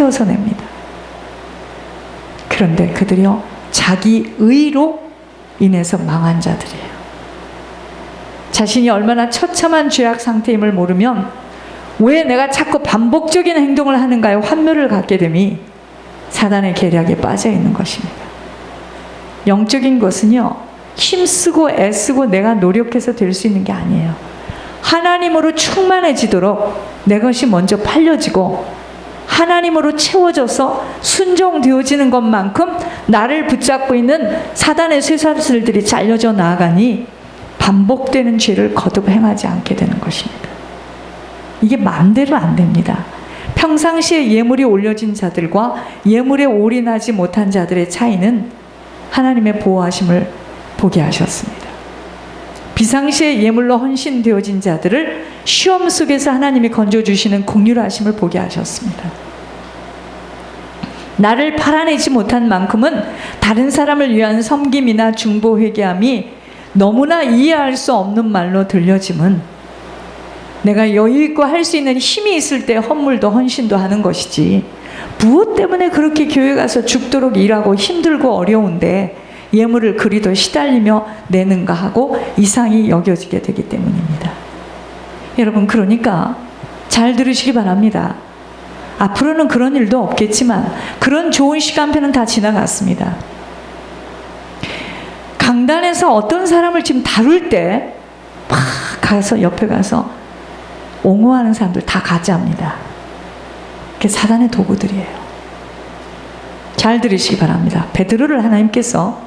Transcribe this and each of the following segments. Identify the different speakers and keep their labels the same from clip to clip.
Speaker 1: 세워서 냅니다. 그런데 그들이요, 자기 의로 인해서 망한 자들이에요. 자신이 얼마나 처참한 죄악 상태임을 모르면 왜 내가 자꾸 반복적인 행동을 하는가에 환멸을 갖게 됨이 사단의 계략에 빠져 있는 것입니다. 영적인 것은요, 힘쓰고 애쓰고 내가 노력해서 될 수 있는 게 아니에요. 하나님으로 충만해지도록 내 것이 먼저 팔려지고 하나님으로 채워져서 순종되어지는 것만큼 나를 붙잡고 있는 사단의 쇠사슬들이 잘려져 나아가니 반복되는 죄를 거듭 행하지 않게 되는 것입니다. 이게 마음대로 안 됩니다. 평상시에 예물이 올려진 자들과 예물에 올인하지 못한 자들의 차이는 하나님의 보호하심을 보게 하셨습니다. 비상시에 예물로 헌신되어진 자들을 시험 속에서 하나님이 건져주시는 공률하심을 보게 하셨습니다. 나를 팔아내지 못한 만큼은 다른 사람을 위한 섬김이나 중보 회개함이 너무나 이해할 수 없는 말로 들려짐은 내가 여유 있고 할 수 있는 힘이 있을 때 헌물도 헌신도 하는 것이지 무엇 때문에 그렇게 교회 가서 죽도록 일하고 힘들고 어려운데 예물을 그리도 시달리며 내는가 하고 이상히 여겨지게 되기 때문입니다. 여러분 그러니까 잘 들으시기 바랍니다. 앞으로는 그런 일도 없겠지만 그런 좋은 시간표는 다 지나갔습니다. 강단에서 어떤 사람을 지금 다룰 때 막 가서 옆에 가서 옹호하는 사람들 다 가짜입니다. 그게 사단의 도구들이에요. 잘 들으시기 바랍니다. 베드로를 하나님께서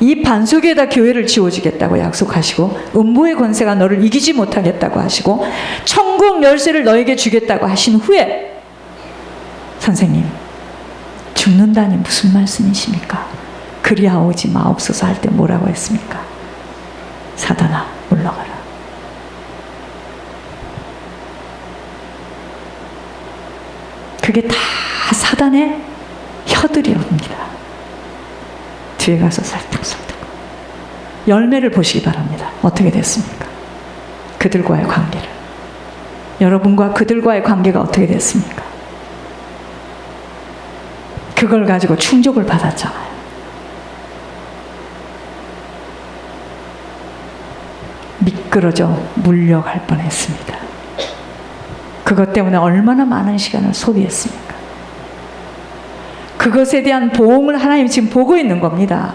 Speaker 1: 이 반석에다 교회를 지어주겠다고 약속하시고 음부의 권세가 너를 이기지 못하겠다고 하시고 천국 열쇠를 너에게 주겠다고 하신 후에 선생님 죽는다니 무슨 말씀이십니까? 그리하오지 마옵소서 할 때 뭐라고 했습니까? 사단아 물러가라. 그게 다 사단의 혀들이옵니다. 뒤에 가서 살짝살짝 열매를 보시기 바랍니다. 어떻게 됐습니까? 그들과의 관계를 여러분과 그들과의 관계가 어떻게 됐습니까? 그걸 가지고 충족을 받았잖아요. 미끄러져 물려갈 뻔했습니다. 그것 때문에 얼마나 많은 시간을 소비했습니까? 그것에 대한 보험을 하나님 지금 보고 있는 겁니다.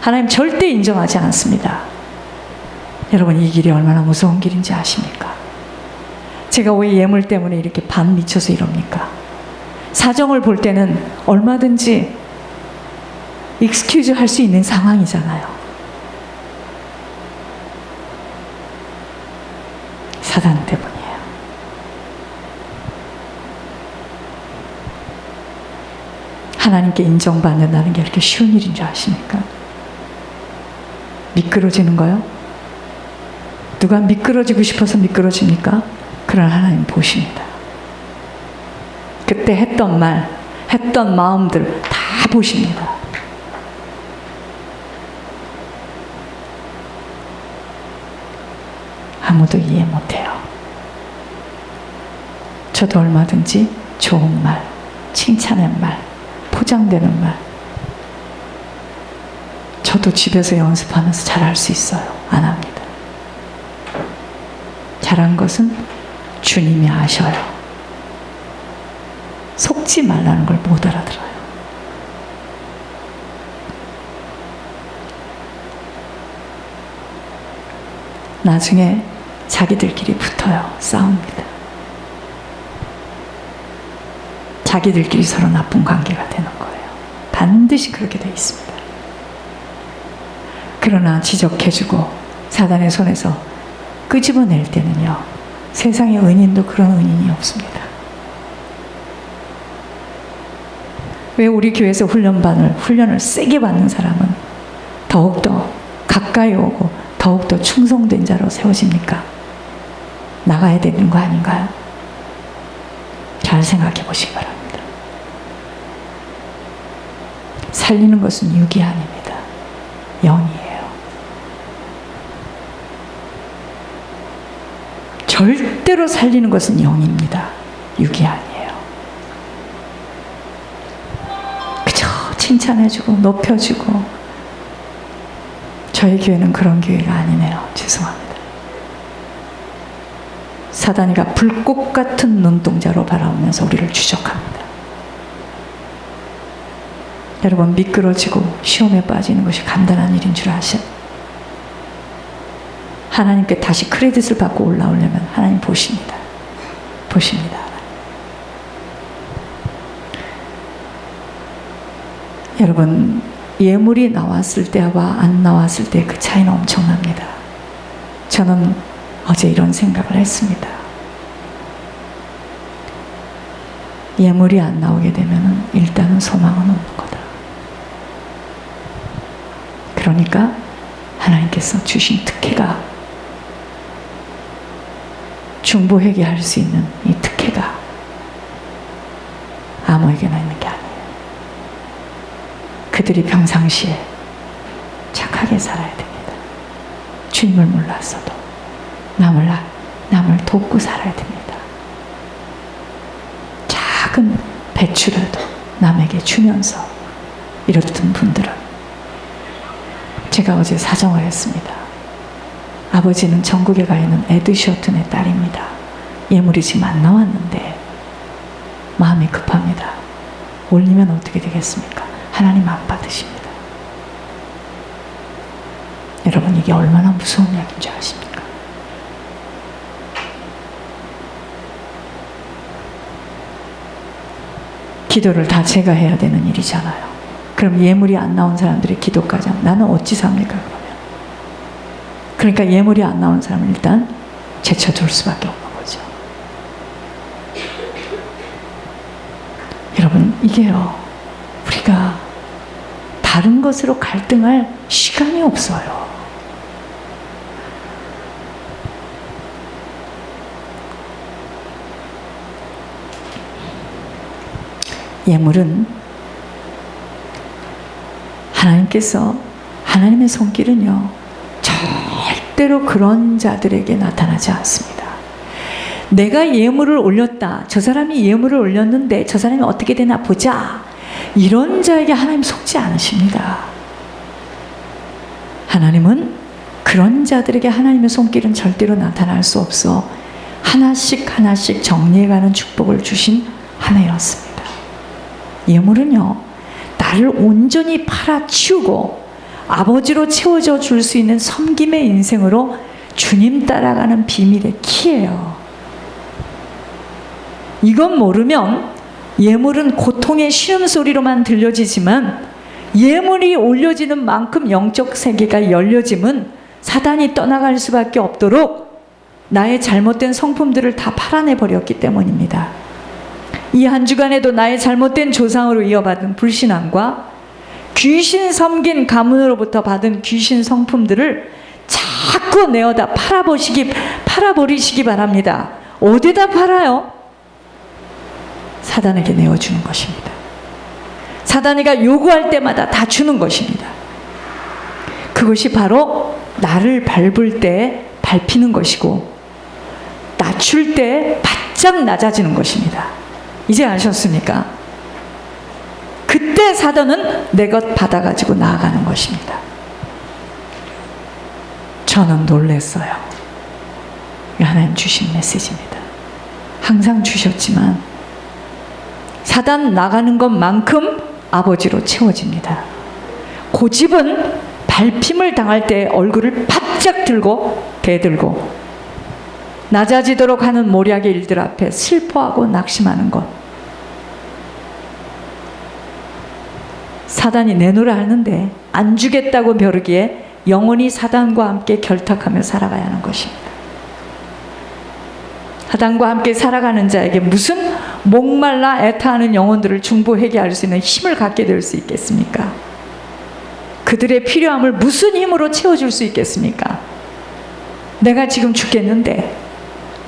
Speaker 1: 하나님 절대 인정하지 않습니다. 여러분 이 길이 얼마나 무서운 길인지 아십니까? 제가 왜 예물 때문에 이렇게 반 미쳐서 이럽니까? 사정을 볼 때는 얼마든지 익스큐즈 할 수 있는 상황이잖아요. 사단 때문이에요. 하나님께 인정받는다는 게 이렇게 쉬운 일인 줄 아십니까? 미끄러지는 거요? 누가 미끄러지고 싶어서 미끄러집니까? 그런 하나님 보십니다. 그때 했던 말, 했던 마음들 다 보십니다. 아무도 이해 못해요. 저도 얼마든지 좋은 말, 칭찬의 말, 포장되는 말. 저도 집에서 연습하면서 잘 할 수 있어요. 안 합니다. 잘한 것은 주님이 아셔요. 속지 말라는 걸 못 알아들어요. 나중에 자기들끼리 붙어요. 싸웁니다. 자기들끼리 서로 나쁜 관계가 되는 거예요. 반드시 그렇게 돼 있습니다. 그러나 지적해주고 사단의 손에서 끄집어낼 때는요, 세상의 은인도 그런 은인이 없습니다. 왜 우리 교회에서 훈련반을, 훈련을 세게 받는 사람은 더욱더 가까이 오고 더욱더 충성된 자로 세워집니까? 나가야 되는 거 아닌가요? 잘 생각해 보시기 바랍니다. 살리는 것은 육이 아닙니다. 영이에요. 절대로 살리는 것은 영입니다. 육이 아니에요. 그저 칭찬해주고 높여주고 저희 교회는 그런 교회가 아니네요. 죄송합니다. 사단이가 불꽃 같은 눈동자로 바라보면서 우리를 추적합니다. 여러분 미끄러지고 시험에 빠지는 것이 간단한 일인 줄 아셔? 하나님께 다시 크레딧을 받고 올라오려면 하나님 보십니다. 보십니다. 여러분 예물이 나왔을 때와 안 나왔을 때 그 차이는 엄청납니다. 저는 어제 이런 생각을 했습니다. 예물이 안 나오게 되면 일단은 소망은 없는 거다. 그러니까 하나님께서 주신 특혜가 중보회개 할수 있는 이 특혜가 아무에게나 있는 게 아니에요. 그들이 평상시에 착하게 살아야 됩니다. 주님을 몰랐어도 남을 남을 돕고 살아야 됩니다. 작은 배추라도 남에게 주면서 이렇던 분들은 제가 어제 사정을 했습니다. 아버지는 전국에 가 있는 에드 셔튼의 딸입니다. 예물이 지금 안 나왔는데 마음이 급합니다. 올리면 어떻게 되겠습니까? 하나님 안 받으십니다. 여러분 이게 얼마나 무서운 이야기인 줄 아십니까? 기도를 다 제가 해야 되는 일이잖아요. 그럼 예물이 안 나온 사람들의 기도까지 하면 나는 어찌 삽니까 그러면? 그러니까 예물이 안 나온 사람은 일단 제쳐둘 수밖에 없는 거죠. 여러분 이게요 우리가 다른 것으로 갈등할 시간이 없어요. 예물은 하나님께서 하나님의 손길은요 절대로 그런 자들에게 나타나지 않습니다. 내가 예물을 올렸다. 저 사람이 예물을 올렸는데 저 사람이 어떻게 되나 보자. 이런 자에게 하나님 속지 않으십니다. 하나님은 그런 자들에게 하나님의 손길은 절대로 나타날 수 없어 하나씩 하나씩 정리해가는 축복을 주신 하나였습니다. 예물은요, 나를 온전히 팔아치우고 아버지로 채워져 줄 수 있는 섬김의 인생으로 주님 따라가는 비밀의 키예요. 이건 모르면 예물은 고통의 신음소리로만 들려지지만 예물이 올려지는 만큼 영적 세계가 열려짐은 사단이 떠나갈 수밖에 없도록 나의 잘못된 성품들을 다 팔아내 버렸기 때문입니다. 이 한 주간에도 나의 잘못된 조상으로 이어받은 불신앙과 귀신 섬긴 가문으로부터 받은 귀신 성품들을 자꾸 내어다 팔아보시기 팔아버리시기 바랍니다. 어디다 팔아요? 사단에게 내어주는 것입니다. 사단이가 요구할 때마다 다 주는 것입니다. 그것이 바로 나를 밟을 때 밟히는 것이고 낮출 때 바짝 낮아지는 것입니다. 이제 아셨습니까? 그때 사단은 내것 받아가지고 나아가는 것입니다. 저는 놀랬어요. 하나님 주신 메시지입니다. 항상 주셨지만 사단 나가는 것만큼 아버지로 채워집니다. 고집은 밟힘을 당할 때 얼굴을 바짝 들고 대들고 낮아지도록 하는 모략의 일들 앞에 슬퍼하고 낙심하는 것. 사단이 내놓으라 하는데 안 주겠다고 벼르기에 영원히 사단과 함께 결탁하며 살아가야 하는 것입니다. 사단과 함께 살아가는 자에게 무슨 목말라 애타하는 영혼들을 중보하게 할 수 있는 힘을 갖게 될 수 있겠습니까? 그들의 필요함을 무슨 힘으로 채워줄 수 있겠습니까? 내가 지금 죽겠는데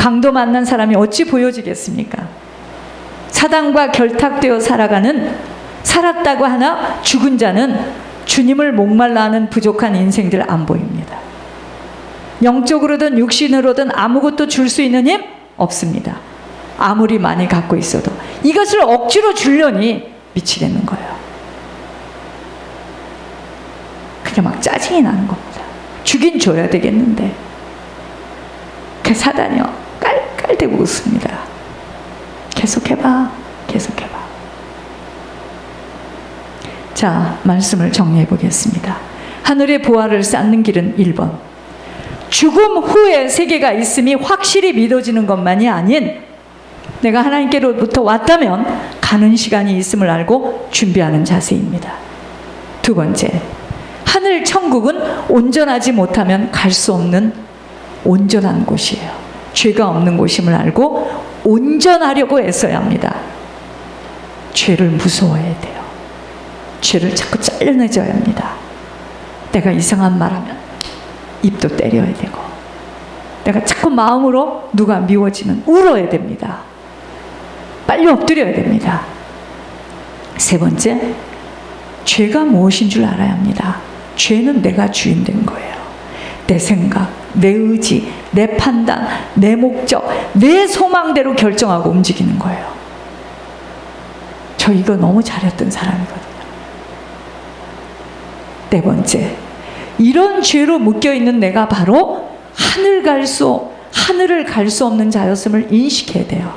Speaker 1: 강도 만난 사람이 어찌 보여지겠습니까? 사단과 결탁되어 살아가는 살았다고 하나 죽은 자는 주님을 목말라 하는 부족한 인생들 안 보입니다. 영적으로든 육신으로든 아무것도 줄 수 있는 힘 없습니다. 아무리 많이 갖고 있어도 이것을 억지로 주려니 미치겠는 거예요. 그게 막 짜증이 나는 겁니다. 주긴 줘야 되겠는데. 그 사단이요. 깔깔대고 웃습니다. 계속해봐. 계속해봐. 자, 말씀을 정리해 보겠습니다. 하늘의 보화를 쌓는 길은 1번. 죽음 후에 세계가 있음이 확실히 믿어지는 것만이 아닌 내가 하나님께로부터 왔다면 가는 시간이 있음을 알고 준비하는 자세입니다. 두 번째, 하늘 천국은 온전하지 못하면 갈 수 없는 온전한 곳이에요. 죄가 없는 곳임을 알고 온전하려고 애써야 합니다. 죄를 무서워해야 돼요. 죄를 자꾸 잘라내줘야 합니다. 내가 이상한 말 하면 입도 때려야 되고, 내가 자꾸 마음으로 누가 미워지면 울어야 됩니다. 빨리 엎드려야 됩니다. 세 번째, 죄가 무엇인 줄 알아야 합니다. 죄는 내가 주인 된 거예요. 내 생각, 내 의지, 내 판단, 내 목적, 내 소망대로 결정하고 움직이는 거예요. 저 이거 너무 잘했던 사람이거든요. 네 번째, 이런 죄로 묶여 있는 내가 바로 하늘 갈 수, 하늘을 갈 수 없는 자였음을 인식해야 돼요.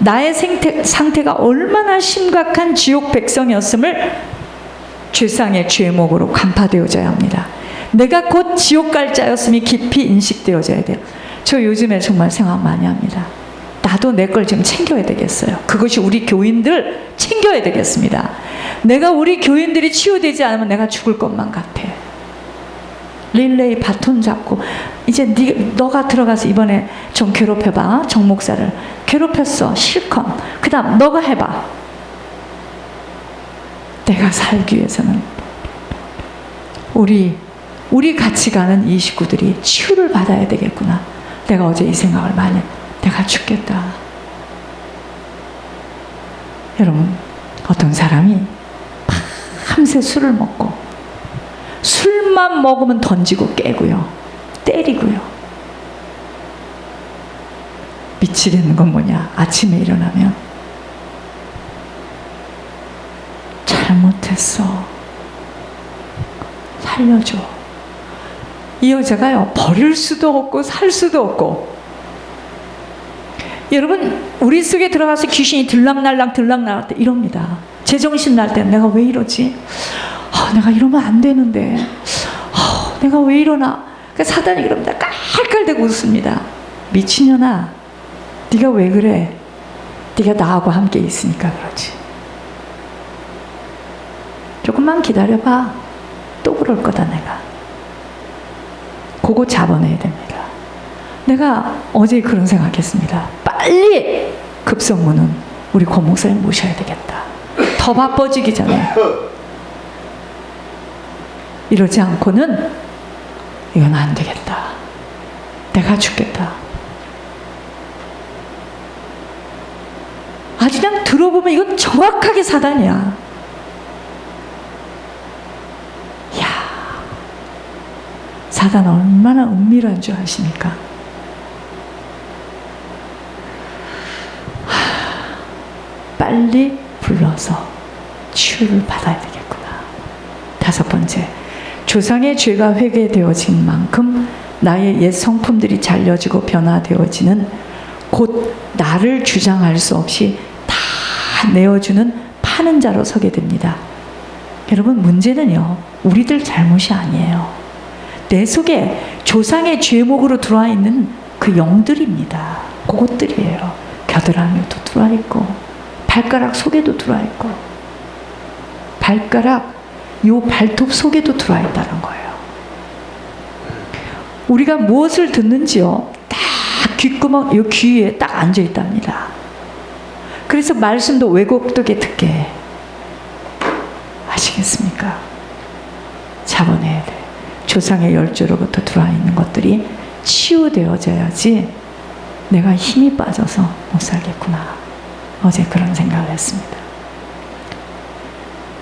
Speaker 1: 나의 생태, 상태가 얼마나 심각한 지옥 백성이었음을 죄상의 죄목으로 간파되어져야 합니다. 내가 곧 지옥 갈 자였음이 깊이 인식되어져야 돼요. 저 요즘에 정말 생각 많이 합니다. 나도 내 걸 좀 챙겨야 되겠어요. 그것이 우리 교인들 챙겨야 되겠습니다. 내가 우리 교인들이 치유되지 않으면 내가 죽을 것만 같아. 릴레이 바톤 잡고 이제 네, 너가 들어가서 이번에 좀 괴롭혀봐 정 목사를 괴롭혔어 실컷 그 다음 너가 해봐 내가 살기 위해서는 우리 우리 같이 가는 이 식구들이 치유를 받아야 되겠구나 내가 어제 이 생각을 많이 내가 죽겠다 여러분 어떤 사람이 밤새 술을 먹고 술만 먹으면 던지고 깨고요. 때리고요. 미치겠는 건 뭐냐? 아침에 일어나면 잘못했어. 살려줘. 이 여자가요, 버릴 수도 없고 살 수도 없고. 여러분, 우리 속에 들어가서 귀신이 들락날락 들락날락 이럽니다. 제정신 날 때 내가 왜 이러지? 아, 내가 이러면 안 되는데. 아, 내가 왜 이러나? 그 사단이 그럽니다. 깔깔대고 웃습니다. 미친년아, 네가 왜 그래? 네가 나하고 함께 있으니까 그렇지. 조금만 기다려봐. 또 그럴 거다 내가. 그거 잡아내야 됩니다. 내가 어제 그런 생각했습니다. 빨리 급성무는 우리 고 목사님 모셔야 되겠다. 더 바빠지기 전에. 이러지 않고는 이건 안 되겠다. 내가 죽겠다. 아주 그냥 들어보면 이건 정확하게 사단이야. 야 사단 얼마나 은밀한 줄 아십니까? 하, 빨리 불러서 치유를 받아야 되겠구나. 다섯 번째, 조상의 죄가 회개되어진 만큼 나의 옛 성품들이 잘려지고 변화되어지는 곧 나를 주장할 수 없이 다 내어주는 파는 자로 서게 됩니다. 여러분 문제는요 우리들 잘못이 아니에요. 내 속에 조상의 죄목으로 들어와 있는 그 영들입니다. 그것들이에요. 겨드랑이도 들어와 있고 발가락 속에도 들어와 있고 발가락 요 발톱 속에도 들어와 있다는 거예요. 우리가 무엇을 듣는지요 딱 귓구멍 요 귀에 딱 앉아 있답니다. 그래서 말씀도 왜곡되게 듣게 해. 아시겠습니까? 돼. 조상의 열조로부터 들어와 있는 것들이 치유되어져야지 내가 힘이 빠져서 못 살겠구나. 어제 그런 생각을 했습니다.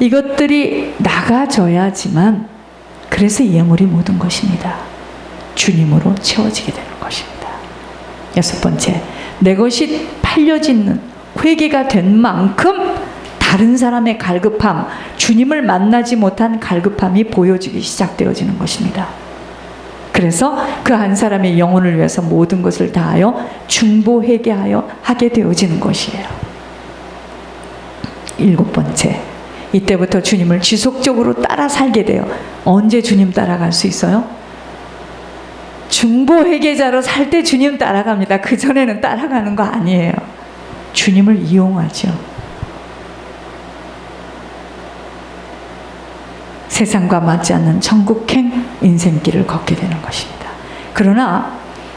Speaker 1: 이것들이 나가져야지만 그래서 예물이 모든 것입니다. 주님으로 채워지게 되는 것입니다. 여섯 번째, 내 것이 팔려지는 회개가 된 만큼 다른 사람의 갈급함, 주님을 만나지 못한 갈급함이 보여지기 시작되어지는 것입니다. 그래서 그 한 사람의 영혼을 위해서 모든 것을 다하여 중보회개하여 하게 되어지는 것이에요. 일곱 번째, 이때부터 주님을 지속적으로 따라 살게 돼요. 언제 주님 따라갈 수 있어요? 중보회개자로 살 때 주님 따라갑니다. 그 전에는 따라가는 거 아니에요. 주님을 이용하죠. 세상과 맞지 않는 천국행 인생길을 걷게 되는 것입니다. 그러나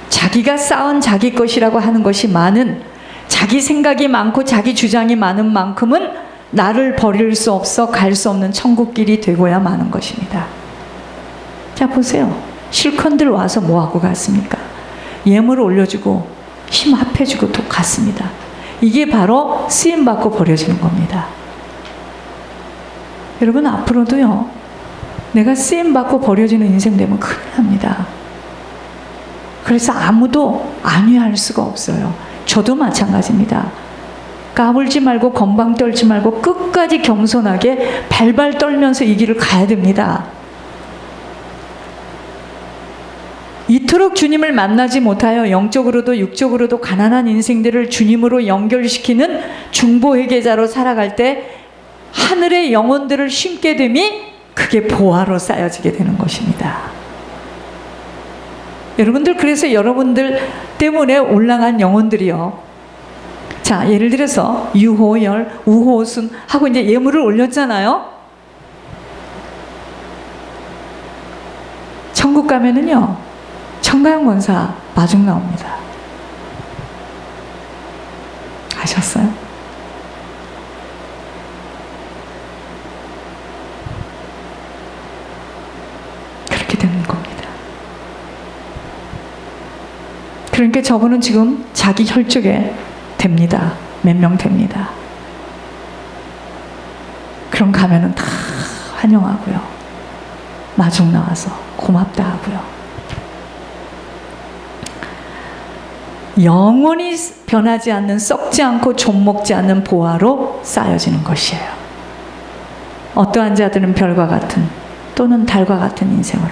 Speaker 1: 자기가 쌓은 자기 것이라고 하는 것이 많은 자기 생각이 많고 자기 주장이 많은 만큼은 나를 버릴 수 없어 갈 수 없는 천국길이 되고야 마는 것입니다. 자 보세요. 실컷들 와서 뭐 하고 갔습니까? 예물을 올려주고 힘 합해주고 또 갔습니다. 이게 바로 쓰임 받고 버려지는 겁니다. 여러분 앞으로도요. 내가 쓰임 받고 버려지는 인생 되면 큰일 납니다. 그래서 아무도 안위할 수가 없어요. 저도 마찬가지입니다. 까불지 말고 건방 떨지 말고 끝까지 겸손하게 발발 떨면서 이 길을 가야 됩니다. 이토록 주님을 만나지 못하여 영적으로도 육적으로도 가난한 인생들을 주님으로 연결시키는 중보회계자로 살아갈 때 하늘의 영혼들을 심게 됨이 그게 보화로 쌓여지게 되는 것입니다. 여러분들 그래서 여러분들 때문에 올라간 영혼들이요. 자, 예를 들어서 유호열, 우호순 하고 이제 예물을 올렸잖아요. 천국 가면은요. 청가영 권사 마중 나옵니다. 아셨어요? 그렇게 되는 겁니다. 그러니까 저분은 지금 자기 혈족에 됩니다. 몇 명 됩니다. 그럼 가면은 다 환영하고요. 마중 나와서 고맙다 하고요. 영원히 변하지 않는 썩지 않고 좀먹지 않는 보화로 쌓여지는 것이에요. 어떠한 자들은 별과 같은 또는 달과 같은 인생으로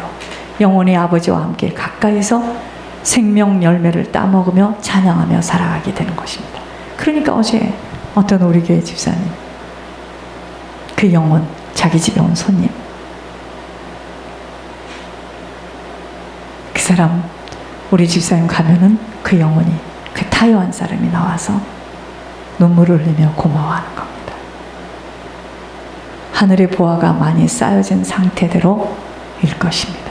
Speaker 1: 영원히 아버지와 함께 가까이서 생명 열매를 따먹으며 찬양하며 살아가게 되는 것입니다. 그러니까 어제 어떤 우리 교회 집사님 그 영혼 자기 집에 온 손님 그 사람 우리 집사님 가면은 그 영혼이 그 타요한 사람이 나와서 눈물을 흘리며 고마워하는 겁니다. 하늘의 보화가 많이 쌓여진 상태대로 일 것입니다.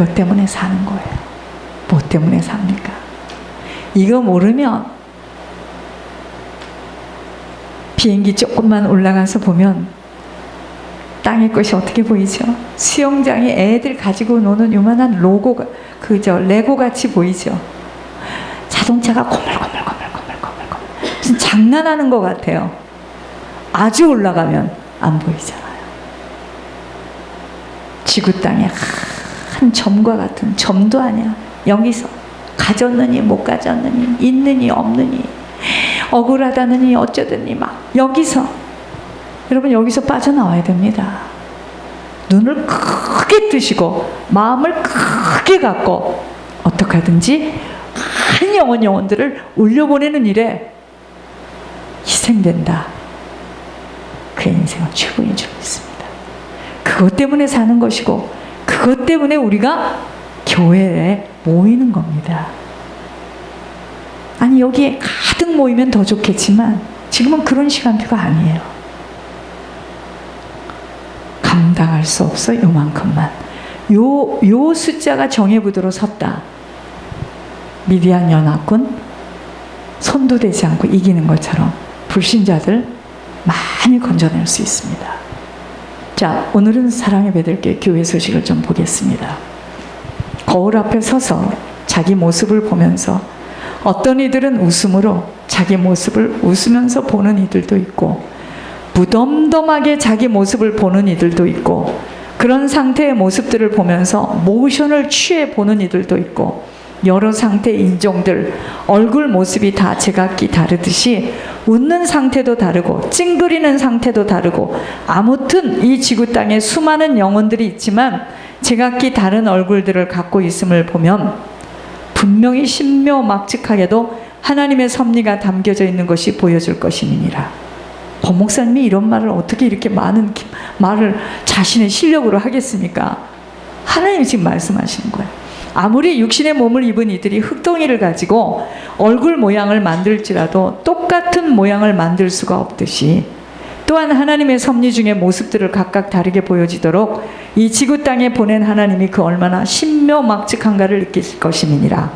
Speaker 1: 이것 때문에 사는 거예요. 뭐 때문에 삽니까? 이거 모르면 비행기 조금만 올라가서 보면 땅의 것이 어떻게 보이죠? 수영장에 애들 가지고 노는 요만한 로고가 그저 레고 같이 보이죠. 자동차가 고물고물고물고물고물 무슨 장난하는 것 같아요. 아주 올라가면 안 보이잖아요. 지구 땅에 한 점과 같은 점도 아니야. 여기서 가졌느니 못 가졌느니 있느니 없느니 억울하다느니 어쩌더니 막 여기서 여러분 여기서 빠져나와야 됩니다. 눈을 크게 뜨시고 마음을 크게 갖고 어떻게 하든지 한 영혼 영혼들을 올려보내는 일에 희생된다. 그 인생은 최고인 줄 믿습니다. 그것 때문에 사는 것이고 그것 때문에 우리가 교회에 모이는 겁니다. 아니 여기에 가득 모이면 더 좋겠지만 지금은 그런 시간표가 아니에요. 감당할 수 없어 요만큼만. 요, 요 숫자가 정예부도로 섰다. 미디안 연합군 손도 대지 않고 이기는 것처럼 불신자들 많이 건져낼 수 있습니다. 자, 오늘은 사랑의 배들께 교회 소식을 좀 보겠습니다. 거울 앞에 서서 자기 모습을 보면서 어떤 이들은 웃음으로 자기 모습을 웃으면서 보는 이들도 있고 무덤덤하게 자기 모습을 보는 이들도 있고 그런 상태의 모습들을 보면서 모션을 취해 보는 이들도 있고 여러 상태의 인종들 얼굴 모습이 다 제각기 다르듯이 웃는 상태도 다르고 찡그리는 상태도 다르고 아무튼 이 지구 땅에 수많은 영혼들이 있지만 제각기 다른 얼굴들을 갖고 있음을 보면 분명히 신묘막측하게도 하나님의 섭리가 담겨져 있는 것이 보여줄 것임이니라. 법 목사님이 이런 말을 어떻게 이렇게 많은 기- 말을 자신의 실력으로 하겠습니까? 하나님이 지금 말씀하시는 거예요. 아무리 육신의 몸을 입은 이들이 흙덩이를 가지고 얼굴 모양을 만들지라도 똑같은 모양을 만들 수가 없듯이 또한 하나님의 섭리 중에 모습들을 각각 다르게 보여지도록 이 지구 땅에 보낸 하나님이 그 얼마나 신묘막측한가를 느낄 것임이니라.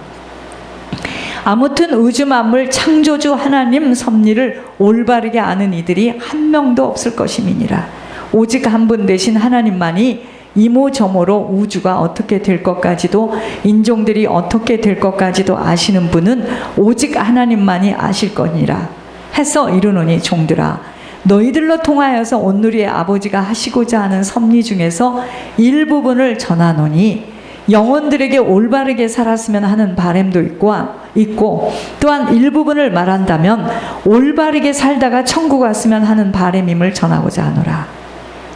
Speaker 1: 아무튼 우주 만물 창조주 하나님 섭리를 올바르게 아는 이들이 한 명도 없을 것임이니라. 오직 한분 대신 하나님만이 이모저모로 우주가 어떻게 될 것까지도 인종들이 어떻게 될 것까지도 아시는 분은 오직 하나님만이 아실 거니라. 해서 이르노니 종들아 너희들로 통하여서 온누리의 아버지가 하시고자 하는 섭리 중에서 일부분을 전하노니 영혼들에게 올바르게 살았으면 하는 바램도 있고, 있고 또한 일부분을 말한다면 올바르게 살다가 천국 왔으면 하는 바램임을 전하고자 하노라.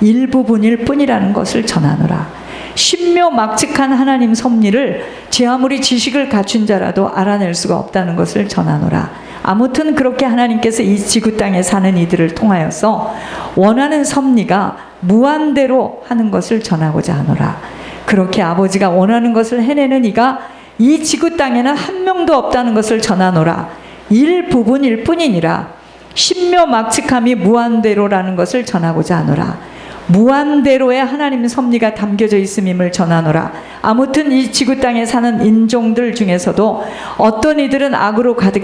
Speaker 1: 일부분일 뿐이라는 것을 전하노라. 신묘막측한 하나님 섭리를 제 아무리 지식을 갖춘 자라도 알아낼 수가 없다는 것을 전하노라. 아무튼 그렇게 하나님께서 이 지구 땅에 사는 이들을 통하여서 원하는 섭리가 무한대로 하는 것을 전하고자 하노라. 그렇게 아버지가 원하는 것을 해내는 이가 이 지구 땅에는 한 명도 없다는 것을 전하노라. 일부분일 뿐이니라. 신묘막측함이 무한대로라는 것을 전하고자 하노라. 무한대로의 하나님 섭리가 담겨져 있음임을 전하노라. 아무튼 이 지구 땅에 사는 인종들 중에서도 어떤 이들은 악으로 가득